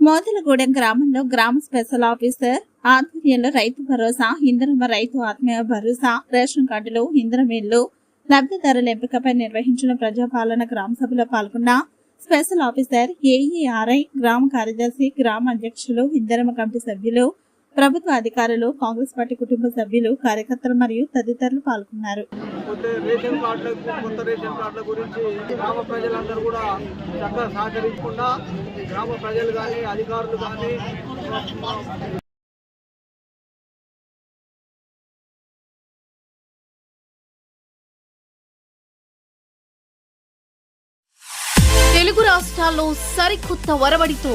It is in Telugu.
మోదలగూడెం గ్రామంలో గ్రామ స్పెషల్ ఆఫీసర్ ఆధ్వర్యంలో రైతు భరోసా ఇంద్రమ రైతు ఆత్మీయ భరోసా రేషన్ కార్డులు ఇంద్రమిల్లు లబ్ధిదారుల ఎంపికపై నిర్వహించిన ప్రజాపాలన గ్రామ సభలో పాల్గొన్న స్పెషల్ ఆఫీసర్ ఏఈఆర్ఐ గ్రామ కార్యదర్శి గ్రామ అధ్యక్షులు ఇంద్రమ కమిటీ సభ్యులు ప్రభుత్వ అధికారులు కాంగ్రెస్ పార్టీ కుటుంబ సభ్యులు కార్యకర్తలు మరియు తదితరులు పాల్గొన్నారు. కొత్త రేషన్ కార్డులకు కొత్త రేషన్ కార్డుల గురించి గ్రామ ప్రజలందరూ కూడా చక్కగా సహకరించకుండా గ్రామ ప్రజలు కానీ అధికారులు కానీ తెలుగు రాష్ట్రాల్లో సరికొత్త వరవడితో